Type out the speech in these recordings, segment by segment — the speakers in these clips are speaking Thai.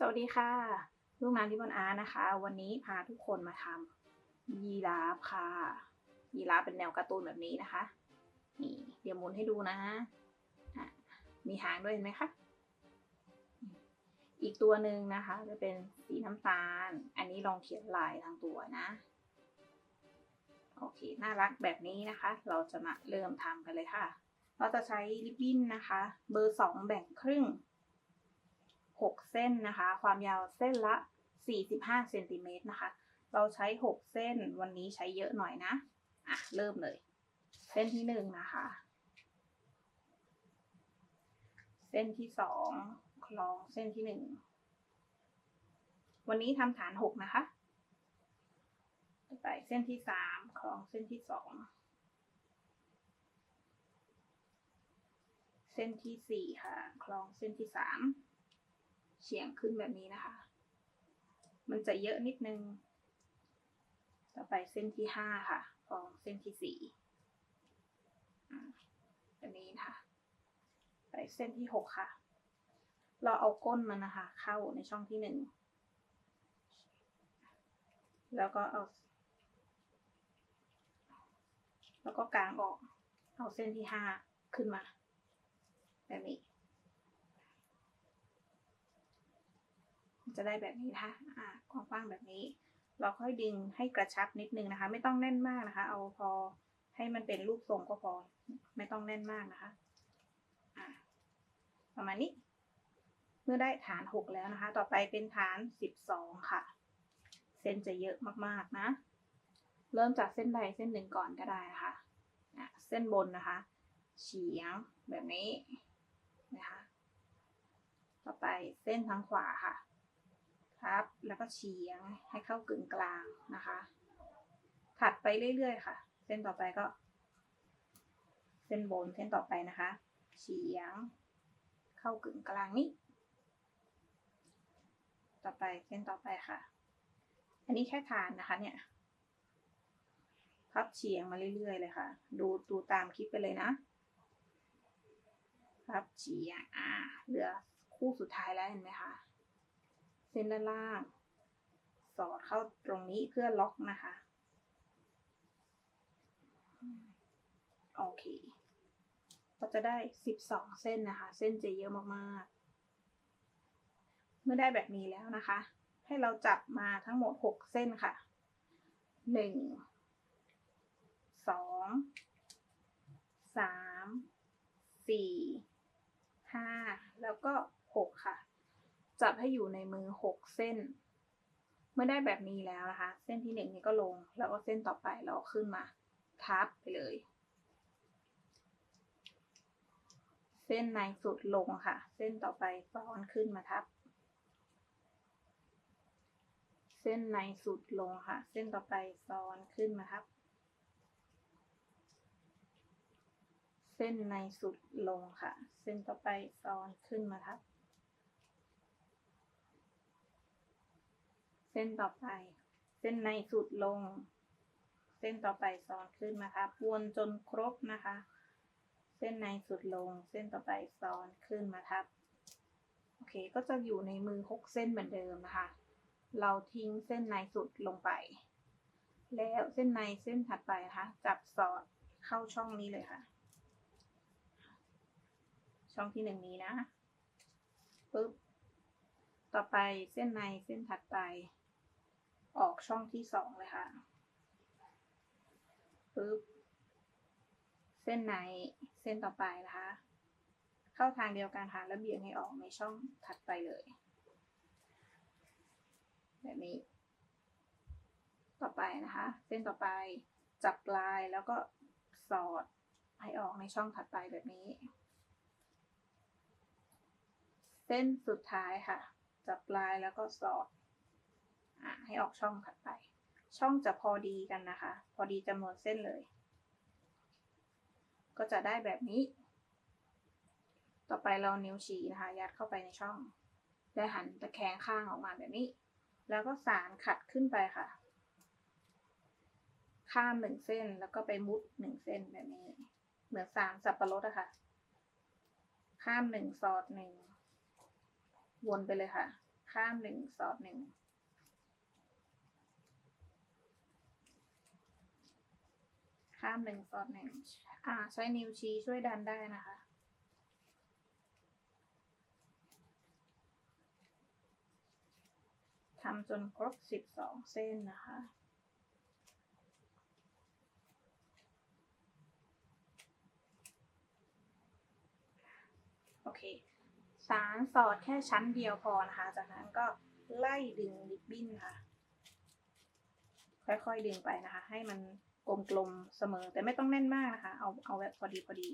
สวัสดีค่ะ ลูกน้ำที่บนอาร์นะคะ วันนี้พาทุกคนมาทำยีราฟค่ะ ยีราฟเป็นแนวการ์ตูนแบบนี้นะคะ นี่เดี๋ยวหมุนให้ดูนะอะมีหางด้วยเห็นไหมคะ อีกตัวหนึ่งนะคะ จะเป็นสีน้ำตาล อันนี้ลองเขียนลายทางตัวนะ โอเค น่ารักแบบนี้นะคะ เราจะมาเริ่มทำกันเลยค่ะ เราจะใช้ริบบิ้นนะคะ เบอร์สองแบ่งครึ่ง 6 เส้นนะคะ ความยาวเส้นละ 45เซนติเมตรนะคะ เราใช้ 6 เส้น วันนี้ใช้เยอะหน่อยนะ อะ เริ่มเลย เส้นที่หนึ่งนะคะ เส้นที่สองคล้องเส้นที่หนึ่งวันนี้ทำฐานหกนะคะ ไปเส้นที่สามคล้องเส้นที่สองเส้นที่สี่ค่ะ คล้องเส้นที่สาม เฉียงขึ้นแบบนี้นะคะ มันจะเยอะนิดนึง ต่อไปเส้นที่ห้าค่ะคล้องเส้นที่สี่อ่าแบบนี้นะคะ ไปเส้นที่หกค่ะ เราเอาก้นมันนะคะ เข้าในช่องที่หนึ่ง แล้วก็เอา แล้วก็กลางออก เอาเส้นที่ห้าขึ้นมา แบบนี้ จะได้แบบนี้นะคะอ่ากว้างๆแบบนี้ เราค่อยดึงให้กระชับนิดนึงนะคะ ไม่ต้องแน่นมากนะคะ เอาพอให้มันเป็นรูปทรงก็พอ ไม่ต้องแน่นมากนะคะอ่าประมาณนี้ เมื่อได้ฐานหกแล้วนะคะ ต่อไปเป็นฐานสิบสองค่ะ เส้นจะเยอะมากๆนะ เริ่มจากเส้นใดเส้นหนึ่งก่อนก็ได้นะคะ่ะเส้นบนนะคะ เฉียงแบบนี้นะคะ ต่อไปเส้นทางขวาค่ะ ครับแล้วก็เฉียงให้เข้ากึ่งกลางนะคะ ถัดไปเรื่อยๆค่ะ เส้นต่อไปก็ เส้นบนเส้นต่อไปนะคะ เฉียง เข้ากึ่งกลางนี้ ต่อไปเส้นต่อไปค่ะ อันนี้แค่ฐานนะคะเนี่ย พับเฉียงมาเรื่อยๆเลยค่ะ ดูดูตามคลิปไปเลยนะพับเฉียงอ่าเหลือคู่สุดท้ายแล้วเห็นไหมคะ ส้นด้านล่าง สอดเข้าตรงนี้เพื่อล็อกนะคะ โอเค ก็จะได้สิบสองเส้นนะคะ เส้นจะเยอะมากๆ เมื่อได้แบบนี้แล้วนะคะ ให้เราจับมาทั้งหมดหกเส้นค่ะหนึ่งสองสามสี่ห้าแล้วก็หกค่ะ จับให้อยู่ในมือหกเส้น เมื่อได้แบบนี้แล้วนะคะ เส้นที่หนึ่งนี้ก็ลง แล้วก็เส้นต่อไปเราขึ้นมา ทับไปเลย เส้นในสุดลงค่ะ เส้นต่อไปซ้อนขึ้นมาทับ เส้นในสุดลงค่ะ เส้นต่อไปซ้อนขึ้นมาทับ เส้นในสุดลงค่ะ เส้นต่อไปซ้อนขึ้นมาทับ ส้นต่อไป เส้นในสุดลง เส้นต่อไปซ้อนขึ้นมาทับวนจนครบนะคะ เส้นในสุดลง เส้นต่อไปซ้อนขึ้นมาทับ โอเค ก็จะอยู่ในมือหกเส้นเหมือนเดิมนะคะ เราทิ้งเส้นในสุดลงไป แล้วเส้นในเส้นถัดไปนะคะ จับสอดเข้าช่องนี้เลยค่ะ ช่องที่หนึ่งนี้นะ ปึ๊บ ต่อไปเส้นในเส้นถัดไป ออกช่องที่สองเลยค่ะปึ๊บเส้นในเส้นต่อไปนะคะ เข้าทางเดียวกันค่ะแล้วเบี่ยงให้ออกในช่องถัดไปเลย แบบนี้ ต่อไปนะคะ เส้นต่อไปจับปลายแล้วก็สอดให้ออกในช่องถัดไปแบบนี้ เส้นสุดท้ายค่ะ จับปลายแล้วก็สอด ให้ออกช่องถัดไป ช่องจะพอดีกันนะคะ พอดีจำนวนเส้นเลย ก็จะได้แบบนี้ ต่อไปเรานิ้วชี้นะคะ ยัดเข้าไปในช่อง และหันตะแคงข้างออกมาแบบนี้ แล้วก็สานขัดขึ้นไปค่ะ ข้ามหนึ่งเส้นแล้วก็ไปมุดหนึ่งเส้นแบบนี้ เหมือนสานสับปะรดอะค่ะ ข้ามหนึ่งสอดหนึ่งวนไปเลยค่ะ ข้ามหนึ่งสอดหนึ่ง ข้ามหนึ่งสอดหนึ่งอ่า ใช้นิ้วชี้ช่วยดันได้นะคะ ทำจนครบสิบสองเส้นนะคะโอเค สารสอดแค่ชั้นเดียวพอนะคะ จากนั้นก็ไล่ดึงริบบิ้นค่ะ ค่อยๆดึงไปนะคะ ให้มัน กลมๆเสมอแต่ไม่ต้องแน่นมากนะคะ เอาเอาแบบพอดีพอดี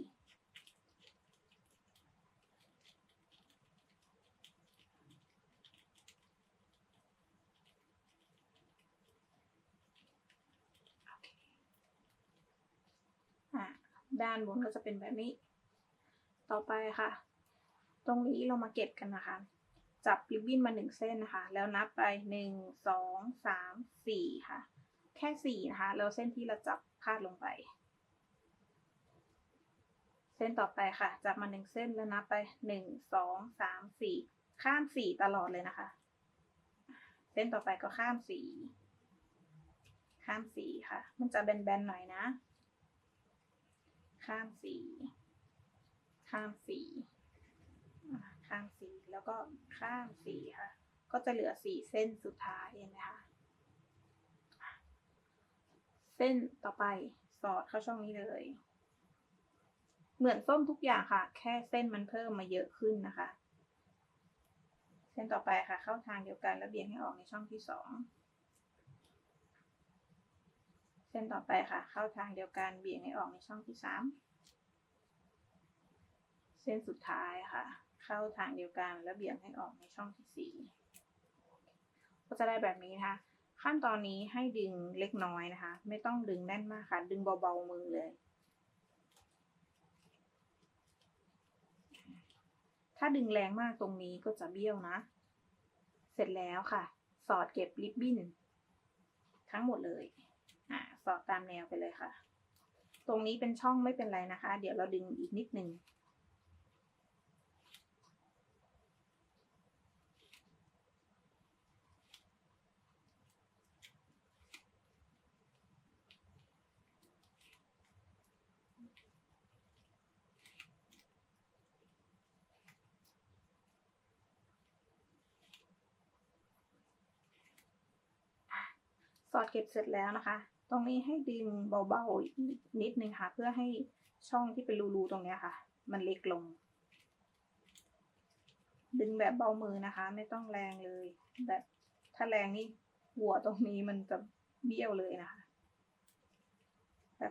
อะด้านบนก็จะเป็นแบบนี้ ต่อไปค่ะ ตรงนี้เรามาเก็บกันนะคะ จับริบบิ้นมาหนึ่งเส้นนะคะ แล้วนับไปหนึ่งสองสามสี่ค่ะ ค่สี่นะคะ แล้วเส้นที่เราจับพาดลงไป เส้นต่อไปค่ะ จับมาหนึ่งเส้นแล้วนับไปหนึ่งสองสามสี่ข้ามสี่ตลอดเลยนะคะ เส้นต่อไปก็ข้ามสี่ข้ามสี่ค่ะ มันจะแบนๆหน่อยนะ ข้ามสี่ข้ามสี่ข้ามสี่แล้วก็ข้ามสี่ค่ะ ก็จะเหลือสี่เส้นสุดท้ายเห็นไหมคะ ส้นต่อไปสอดเข้าช่องนี้เลย เหมือนส้มทุกอย่างค่ะ แค่เส้นมันเพิ่มมาเยอะขึ้นนะคะ เส้นต่อไปค่ะ เข้าทางเดียวกันแล้วเบี่ยงให้ออกในช่องที่สองเส้นต่อไปค่ะ เข้าทางเดียวกันเบี่ยงให้ออกในช่องที่สามเส้นสุดท้ายค่ะ เข้าทางเดียวกันแล้วเบี่ยงให้ออกในช่องที่สี่ก็จะได้แบบนี้นะคะ ขั้นตอนนี้ให้ดึงเล็กน้อยนะคะ ไม่ต้องดึงแน่นมากค่ะ ดึงเบาๆมือเลย ถ้าดึงแรงมากตรงนี้ก็จะเบี้ยวนะ เสร็จแล้วค่ะ สอดเก็บริบบิ้นทั้งหมดเลยอ่าสอดตามแนวไปเลยค่ะ ตรงนี้เป็นช่องไม่เป็นไรนะคะ เดี๋ยวเราดึงอีกนิดนึง ส อดเก็บเสร็จแล้วนะคะ ตรงนี้ให้ดึงเบาๆนิดนึงค่ะ เพื่อให้ช่องที่เป็นรูๆตรงเนี้ยค่ะ มันเล็กลง ดึงแบบเบามือนะคะ ไม่ต้องแรงเลย แบบถ้าแรงนี่หัวตรงนี้มันจะเบี้ยวเลยนะคะ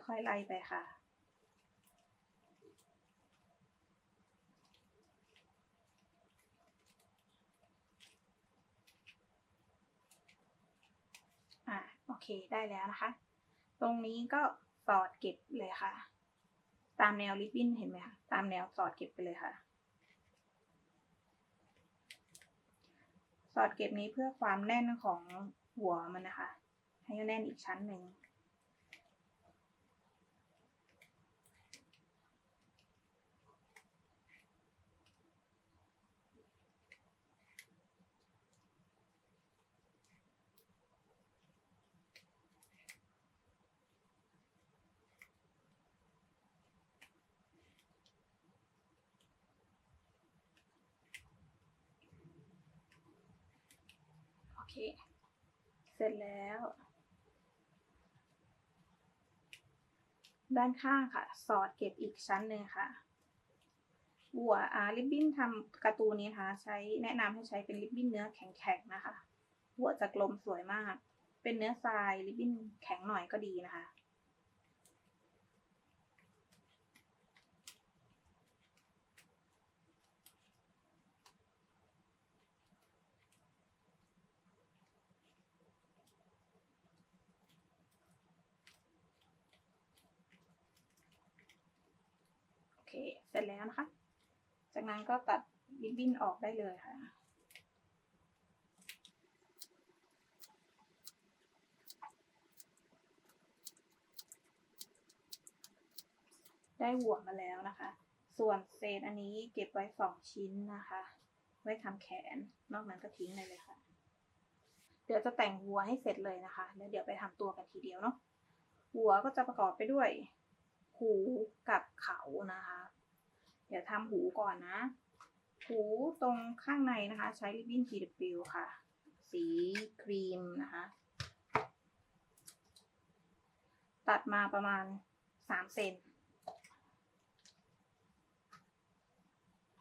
ค่อยๆไล่ไปค่ะ อะโอ เคได้แล้วนะคะ ตรงนี้ก็สอดเก็บเลยค่ะ ตามแนวริบบิ้นเห็นไหมคะตามแนวสอดเก็บไปเลยค่ะ สอดเก็บนี้เพื่อความแน่นของหัวมันนะคะ ให้แน่นอีกชั้นหนึ่ง เค เสร็จแล้ว ด้านข้างค่ะ สอดเก็บอีกชั้นหนึ่งค่ะหัวอ่าริบบิ้นทำการ์ตูนนี้ค่ะ ใช้แนะนำให้ใช้เป็นริบบิ้นเนื้อแข็งๆนะคะหัวจะกลมสวยมาก เป็นเนื้อทรายริบบิ้นแข็งหน่อยก็ดีนะคะ โอเค เสร็จแล้วนะคะ จาก นั้นก็ตัดริบบิ้นออกได้เลยค่ะ ได้หัวมาแล้วนะคะ ส่วนเศษอันนี้เก็บไว้สองชิ้นนะคะ ไว้ทำแขน นอกนั้นก็ทิ้งเลยเลยค่ะ เดี๋ยวจะแต่งหัวให้เสร็จเลยนะคะ แล้วเดี๋ยวไปทำตัวกันทีเดียวเนาะ หัวก็จะประกอบไปด้วยหูกับเขานะคะ เดี๋ยวทำหูก่อนนะ หูตรงข้างในนะคะ ใช้ริบบิ้น TW ค่ะ สีครีมนะคะ ตัดมาประมาณสามเซน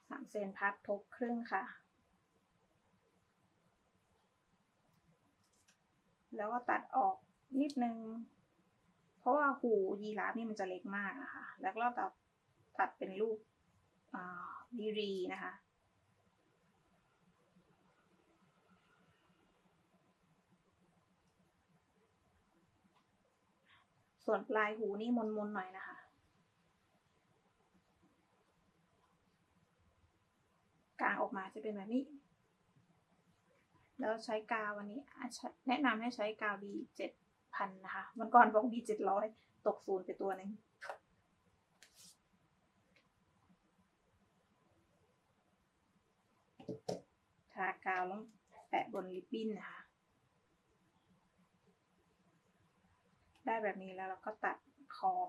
สามเซนพับทบครึ่งค่ะ แล้วก็ตัดออกนิดนึง เพราะว่าหูยีราฟนี่มันจะเล็กมากนะคะ แล้วก็ตัดตัดเป็นรูป ดีรีนะคะ ส่วนปลายหูนี่มนๆหน่อยนะคะ กลางออกมาจะเป็นแบบนี้ แล้วใช้กาววันนี้ แนะนำให้ใช้กาว B เจ็ดพันนะคะ วันก่อนบอก B เจ็ดร้อยตกศูนย์ไปตัวหนึ่ง ทากาวลงแปะบนลิปบิ้นนะคะ ได้แบบนี้แล้วเราก็ตัดขอบ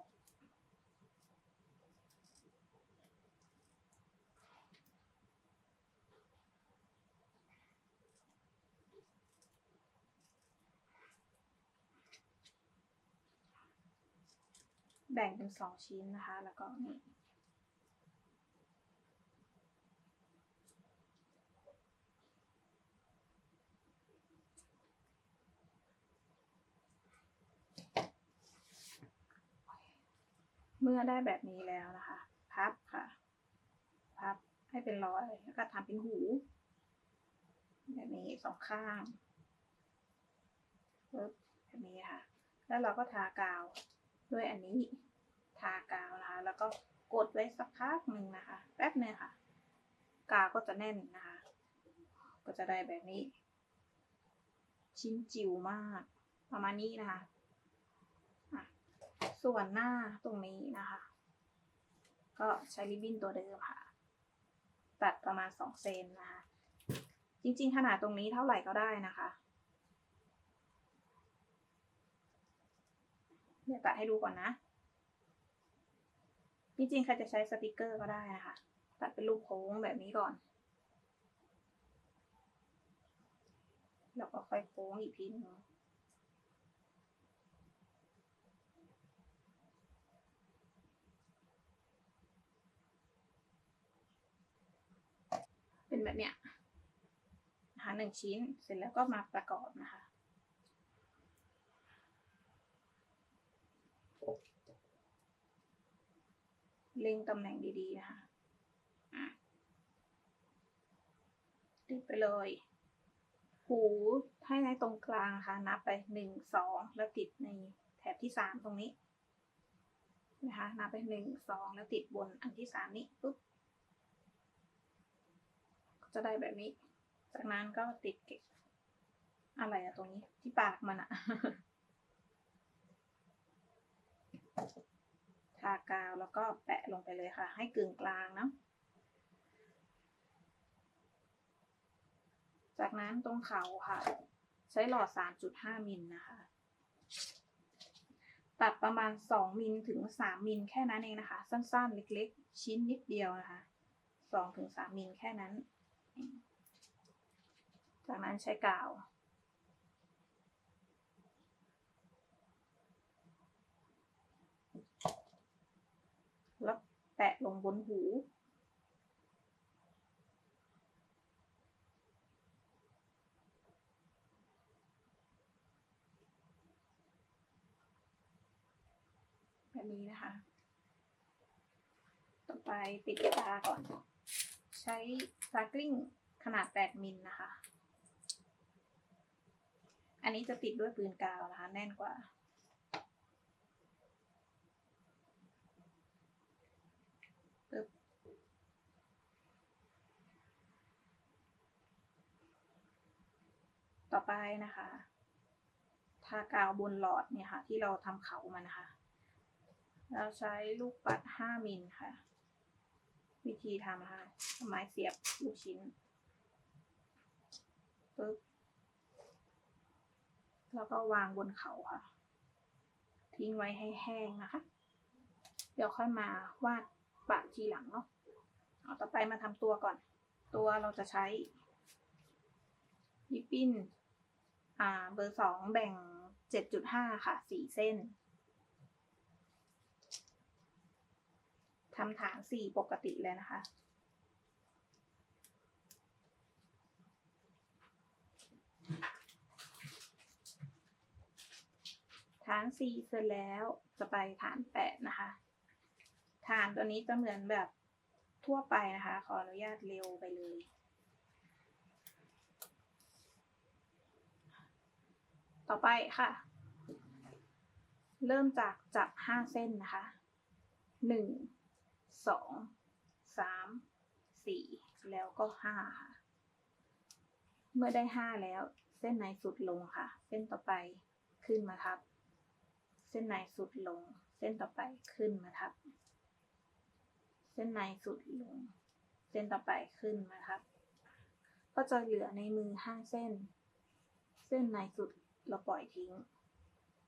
แบ่งเป็นสองชิ้นนะคะ แล้วก็นี่ มื่อได้แบบนี้แล้วนะคะพับค่ะพับให้เป็นรอยแล้วก็ทำเป็นหู แบบนี้สองข้างปึ๊บแบบนี้ค่ะ แล้วเราก็ทากาวด้วยอันนี้ทากาวนะคะ แล้วก็กดไว้สักพักหนึ่งนะคะ แป๊บนึงค่ะ กาวก็จะแน่นนะคะ ก็จะได้แบบนี้ ชิ้นจิ๋วมาก ประมาณนี้นะคะ ส่วนหน้าตรงนี้นะคะ ก็ใช้ริบบิ้นตัวเดิมค่ะ ตัดประมาณสองเซนนะคะ จริงๆ ขนาดตรงนี้เท่าไหร่ก็ได้นะคะเดี๋ยวตัดให้ดูก่อนนะ จริงๆ ใครจะใช้สติกเกอร์ก็ได้นะคะ ตัดเป็นรูปโค้งแบบนี้ก่อนแล้วก็ค่อยโค้งอีกทีนึง เป็นแบบเนี้ยนะคะหนึ่งชิ้นเสร็จแล้วก็มาประกอบนะคะ เล็งตำแหน่งดีๆนะคะติดไปเลย หูให้ในตรงกลางนะคะนับไปหนึ่งสองแล้วติดในแถบที่สามตรงนี้นะคะนับไปหนึ่งสองแล้วติดบนอันที่สามนี้ปุ๊บ จะได้แบบนี้ จากนั้นก็ติดเก็บอะไรอะตรงนี้ที่ปากมันอะทากาวแล้วก็แปะลงไปเลยค่ะ ให้กึ่งกลางเนาะจากนั้นตรงเขาค่ะ ใช้หลอด 3.5 มิลนะคะ ตัดประมาณ 2 มิลถึง 3 มิลแค่นั้นเองนะคะ สั้นๆ เล็กๆ ชิ้นนิดเดียวนะคะ 2 ถึง 3 มิลแค่นั้น จากนั้นใช้กาวแล้วแปะลงบนหู แบบนี้นะคะ ต่อไปติดตาก่อน ใช้ตากลิ้งขนาด 8 มิลนะคะ อันนี้จะติดด้วยปืนกาวนะคะ แน่นกว่า ปึ๊บต่อไปนะคะ ทากาวบนหลอดเนี่ยค่ะ ที่เราทำเขามันนะคะเราใช้ลูกปัด 5 มิลค่ะ วิธีทำนะคะไม้เสียบลูกชิ้นปึ๊บแล้วก็วางบนเขาค่ะ ทิ้งไว้ให้แห้งนะคะ เดี๋ยวค่อยมาวาดปากทีหลังเนาะเอาต่อไปมาทำตัวก่อน ตัวเราจะใช้ยิปปิ้นอ่าเบอร์สองแบ่งเจ็ดจุดห้าค่ะสี่เส้น ทำฐานสี่ปกติเลยนะคะ ฐานสี่เสร็จแล้วจะไปฐานแปดนะคะ ฐานตัวนี้จะเหมือนแบบทั่วไปนะคะ ขออนุญาตเร็วไปเลยต่อไปค่ะ เริ่มจากจับห้าเส้นนะคะหนึ่ง สองสามสี่แล้วก็ห้าค่ะ เมื่อได้ห้าแล้ว เส้นในสุดลงค่ะ เส้นต่อไปขึ้นมาทับ เส้นในสุดลง เส้นต่อไปขึ้นมาทับ เส้นในสุดลง เส้นต่อไปขึ้นมาทับ ก็จะเหลือในมือห้าเส้น เส้นในสุดเราปล่อยทิ้ง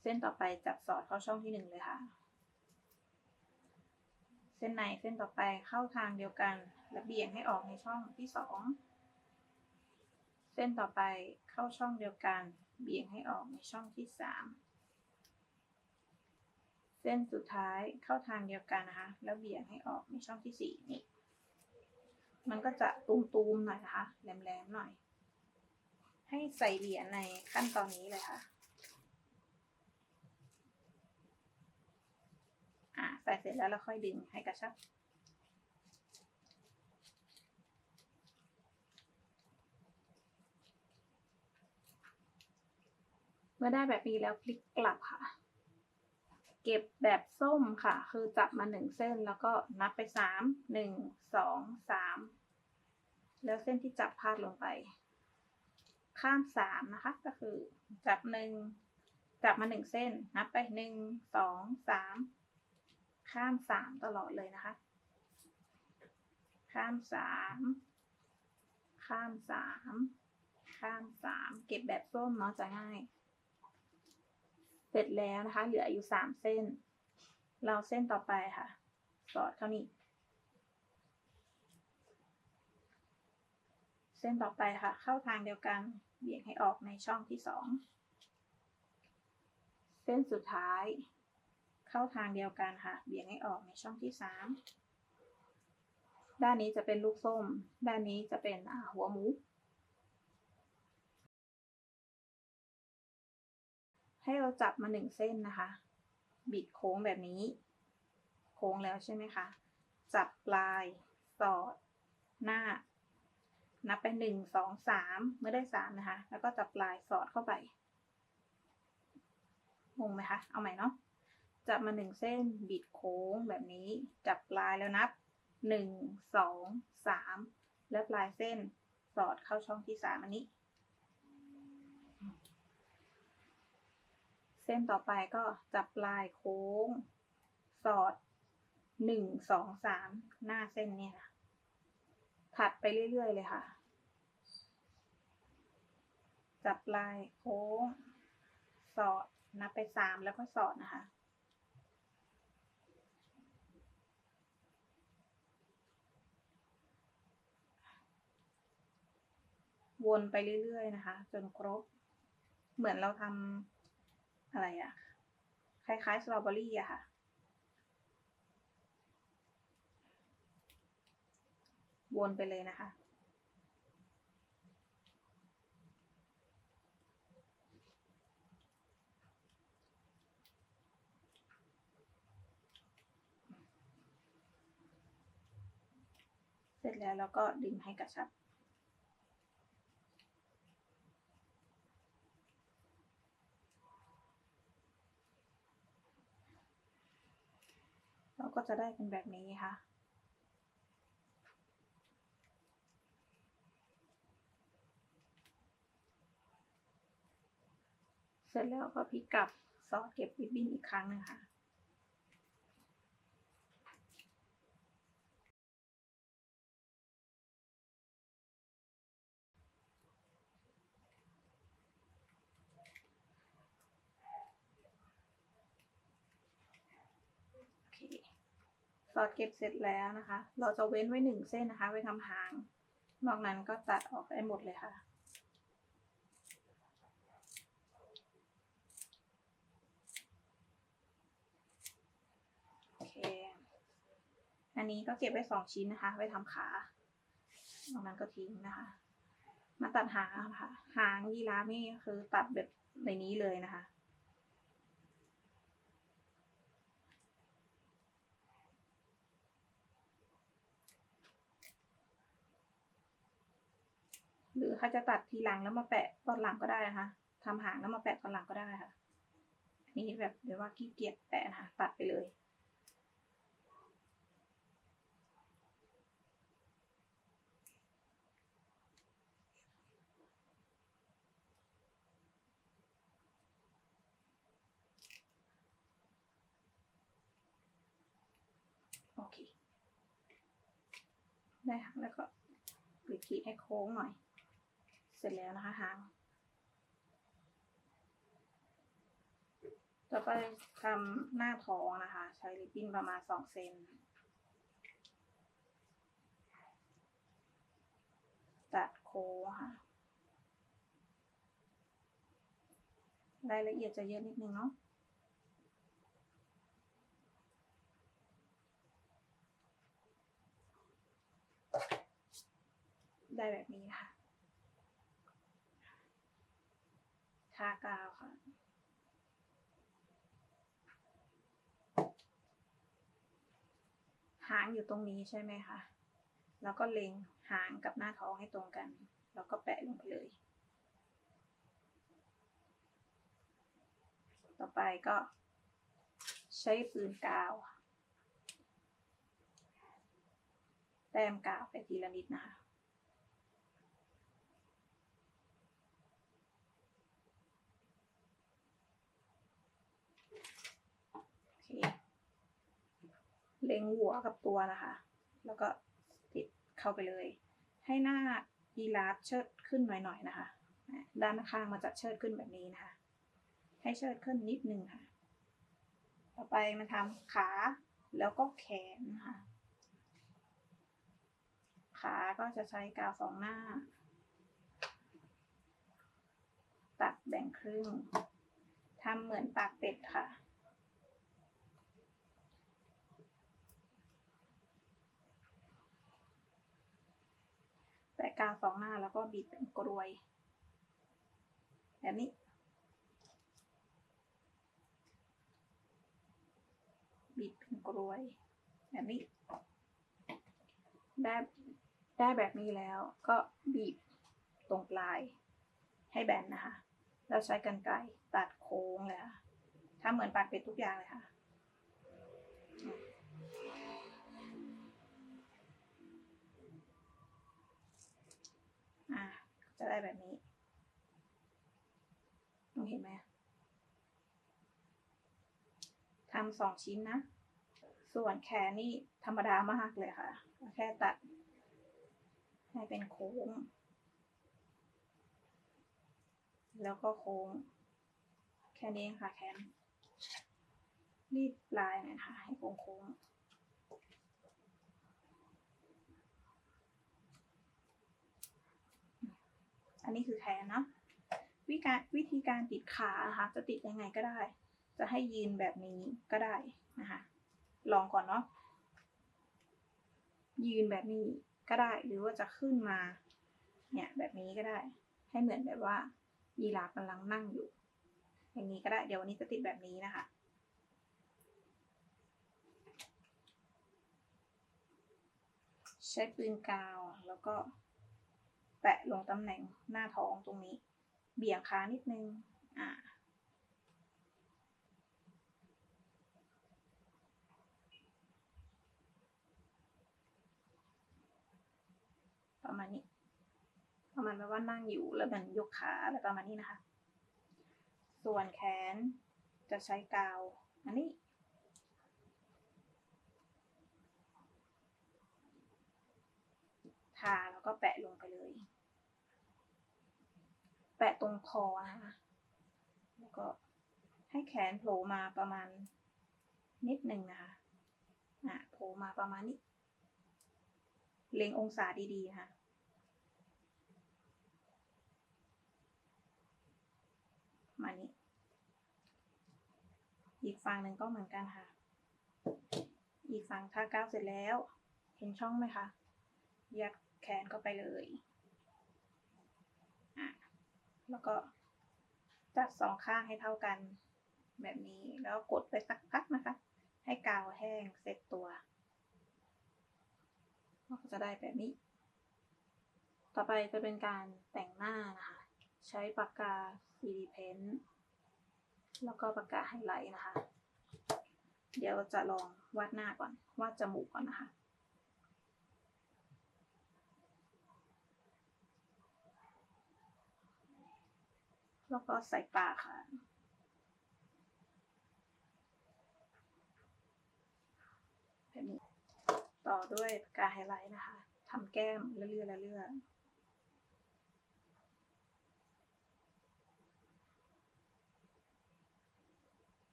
เส้นต่อไปจับสอดเข้าช่องที่หนึ่งเลยค่ะ เส้นในเส้นต่อไปเข้าทางเดียวกัน และเบี่ยงให้ออกในช่องที่สองเส้นต่อไปเข้าช่องเดียวกัน เบี่ยงให้ออกในช่องที่สามเส้นสุดท้ายเข้าทางเดียวกันนะคะ แล้วเบี่ยงให้ออกในช่องที่สี่นี่มันก็จะตูมๆหน่อยนะคะแหลมๆหน่อย ให้ใส่เหรียญในขั้นตอนนี้เลยค่ะ อ่าใส่เสร็จแล้วเราค่อยดึงให้กระชับ เมื่อได้แบบนี้แล้วพลิกกลับค่ะ เก็บแบบส้มค่ะ คือจับมาหนึ่งเส้นแล้วก็นับไปสามหนึ่งสองสามแล้วเส้นที่จับพาดลงไป ข้ามสามนะคะ ก็คือจับหนึ่งจับมาหนึ่งเส้น นับไปหนึ่งสองสาม ข้ามสามตลอดเลยนะคะ ข้ามสามข้ามสามข้ามสามเก็บแบบส้มเนาะจะง่าย เสร็จแล้วนะคะ เหลืออยู่สามเส้น เราเส้นต่อไปค่ะ สอดเข้านี่เส้นต่อไปค่ะ เข้าทางเดียวกันเบี่ยงให้ออกในช่องที่สอง เส้นสุดท้าย เข้าทางเดียวกันค่ะ เบี่ยงให้ออกในช่องที่สามด้านนี้จะเป็นลูกส้ม ด้านนี้จะเป็นหัวหมู ให้เราจับมาหนึ่งเส้นนะคะ บิดโค้งแบบนี้ โค้งแล้วใช่ไหมคะ จับปลาย สอด หน้า นับไปหนึ่งสองสามเมื่อได้สามนะคะ แล้วก็จับปลายสอดเข้าไปงงไหมคะ เอาใหม่เนาะ จับมาหนึ่งเส้นบิดโค้งแบบนี้จับปลายแล้วนับหนึ่งสองสามแล้วปลายเส้นสอดเข้าช่องที่สามอันนี้ เส้นต่อไปก็จับปลายโค้ง สอดหนึ่งสองสามหน้าเส้นเนี่ยนะถัดไปเรื่อย ๆ เลยค่ะ จับปลายโค้ง สอดนับไปสามแล้วก็สอดนะคะ วนไปเรื่อยๆนะคะ จนครบ เหมือนเราทำอะไรอะคล้ายๆสตรอเบอรี่อะค่ะ วนไปเลยนะคะเสร็จแล้วเราก็ดึงให้กระชับ เรา ก็จะได้เป็นแบบนี้ค่ะ เสร็จแล้วก็พลิกกลับซอสเก็บริบบิ้นอีกครั้งนึงค่ะ สอดเก็บเสร็จแล้วนะคะ เราจะเว้นไว้หนึ่งเส้นนะคะ ไว้ทำหาง นอกนั้นก็ตัดออกได้หมดเลยค่ะ โอเค อันนี้ก็เก็บไว้สองชิ้นนะคะ ไว้ทำขา นอกนั้นก็ทิ้งนะคะ มาตัดหางค่ะ หางยีราฟนี่คือตัดแบบในนี้เลยนะคะ หรือเขาจะตัดทีหลังแล้วมาแปะตอนหลังก็ได้นะคะทำหางแล้วมาแปะตอนหลังก็ได้ค่ะอันนี้แบบเดี๋ยวว่าขี้เกียจแปะนะคะตัดไปเลยโอเค ได้ค่ะแล้วก็ปิดขีดให้โค้งหน่อย เสร็จแล้วนะคะหาง ต่อไปทำหน้าท้องนะคะ ใช้ริบบิ้นประมาณสองเซนตัดโค้งค่ะรายละเอียดจะเยอะนิดนึงเนาะได้แบบนี้ค่ะ ทากาวค่ะ หางอยู่ตรงนี้ใช่ไหมคะ แล้วก็เล็งหางกับหน้าท้องให้ตรงกัน แล้วก็แปะลงไปเลย ต่อไปก็ใช้ปืนกาวแต้มกาวไปทีละนิดนะคะ โอเค เล็งหัวกับตัวนะคะ แล้วก็ติดเข้าไปเลย ให้หน้ายีราฟเชิดขึ้นหน่อยๆนะคะ ด้านข้างมันจะเชิดขึ้นแบบนี้นะคะ ให้เชิดขึ้นนิดนึงค่ะ ต่อไปมาทำขาแล้วก็แขนนะคะขาก็จะใช้กาวสองหน้า ตัดแบ่งครึ่งทำเหมือนปากเป็ดค่ะ แปะกาวสองหน้าแล้วก็บีบเป็นกรวย แบบนี้ บีบเป็นกรวย แบบนี้ ได้ได้แบบนี้แล้วก็บีบตรงปลายให้แบนนะคะ แล้วใช้กันไกรตัดโค้งเลยค่ะทำเหมือนปากเป็ดทุกอย่างเลยค่ะ อ่าจะได้แบบนี้มองเห็นไหมทำสองชิ้นนะ ส่วนแขนนี่ธรรมดามากเลยค่ะ แค่ตัด ให้เป็นโค้ง แล้วก็โค้ง แค่นี้เองค่ะแขนรีดปลายหน่อยนะคะให้โค้งโค้ง อันนี้คือแขนเนาะวิการวิธีการติดขานะคะจะติดยังไงก็ได้ จะให้ยืนแบบนี้ก็ได้นะคะลองก่อนเนาะยืนแบบนี้ก็ได้หรือว่าจะขึ้นมาเนี่ยแบบนี้ก็ได้ ให้เหมือนแบบว่ายีราฟกำลังนั่งอยู่ อย่างนี้ก็ได้เดี๋ยววันนี้จะติดแบบนี้นะคะใช้ปืนกาวแล้วก็ แปะลงตำแหน่งหน้าท้องตรงนี้ เบี่ยงขานิดนึง อ่า ประมาณนี้ ประมาณแบบว่านั่งอยู่แล้วมันยกขาอะไรประมาณนี้นะคะ ส่วนแขนจะใช้กาว อันนี้ทาแล้วก็แปะลงไปเลย แปะตรงคอนะคะแล้วก็ให้แขนโผล่มาประมาณนิดหนึ่งนะคะอะโผล่มาประมาณนี้เล็งองศาดีๆคะประมานี้ อีกฝั่งหนึ่งก็เหมือนกันค่ะ อีกฝั่งทาก้าวเสร็จแล้ว เห็นช่องไหมคะ ยัดแขนเข้าไปเลย แล้วก็จัดสองข้างให้เท่ากันแบบนี้แล้วกดไปสักพักนะคะ ให้กาวแห้งเสร็จตัวก็จะได้แบบนี้ ต่อไปจะเป็นการแต่งหน้านะคะ ใช้ปากกา CD Pen แล้วก็ปากกาไฮไลท์นะคะ เดี๋ยวจะลองวาดหน้าก่อน วาดจมูกก่อนนะคะ แล้วก็ใส่ปากค่ะแบบนี้ต่อด้วยปากกาไฮไลท์นะคะทำแก้มเรื่อยๆเรื่อยๆ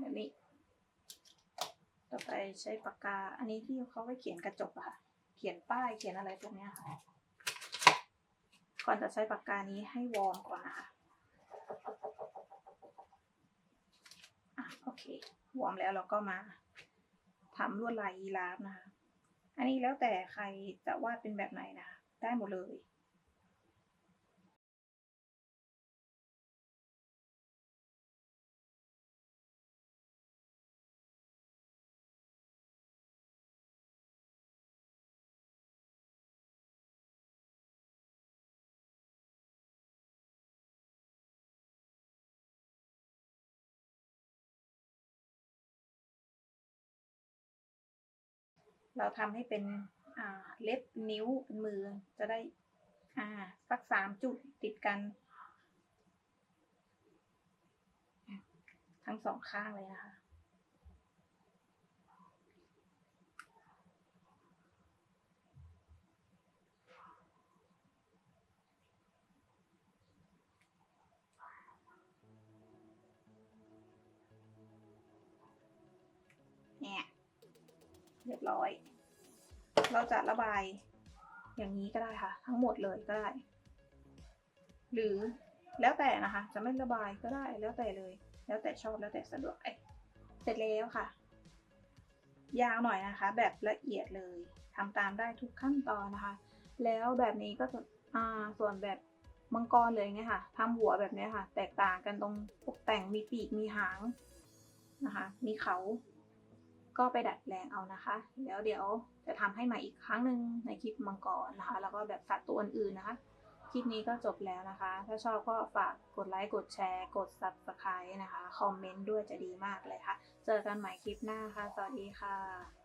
แบบนี้ ต่อไปใช้ปากกา อันนี้ที่เขาไว้เขียนกระจกอะค่ะ เขียนป้าย เขียนอะไรพวกนี้ค่ะ ก่อนจะใช้ปากกานี้ให้วอร์มก่อนนะคะ อะ โอเควอร์มแล้วเราก็มาทำลวดลายยีราฟนะคะ อันนี้แล้วแต่ใครจะวาดเป็นแบบไหนนะคะ ได้หมดเลย เราทำให้เป็นเล็บนิ้วเป็นมือจะได้สักสามจุดติดกัน ทั้งสองข้างเลยนะคะ เรียบร้อย เราจะระบายอย่างนี้ก็ได้ค่ะ ทั้งหมดเลยก็ได้ หรือแล้วแต่นะคะ จะไม่ระบายก็ได้แล้วแต่เลย แล้วแต่ชอบแล้วแต่สะดวกเสร็จแล้วค่ะ ยาวหน่อยนะคะ แบบละเอียดเลยทำตามได้ทุกขั้นตอนนะคะ แล้วแบบนี้ก็อ่าส่วนแบบมังกรเลยไงค่ะทำหัวแบบนี้ค่ะ แตกต่างกันตรงตกแต่งมีปีกมีหางนะคะ มีเขา ก็ไปดัดแปลงเอานะคะ แล้วเดี๋ยวจะทำให้ใหม่อีกครั้งหนึ่งในคลิปมังกรนะคะ แล้วก็แบบสัตว์ตัวอื่นๆนะคะ คลิปนี้ก็จบแล้วนะคะ ถ้าชอบก็ฝากกดไลค์ กดแชร์ กด subscribe นะคะ คอมเมนต์ด้วยจะดีมากเลยค่ะ เจอกันใหม่คลิปหน้าค่ะ สวัสดีค่ะ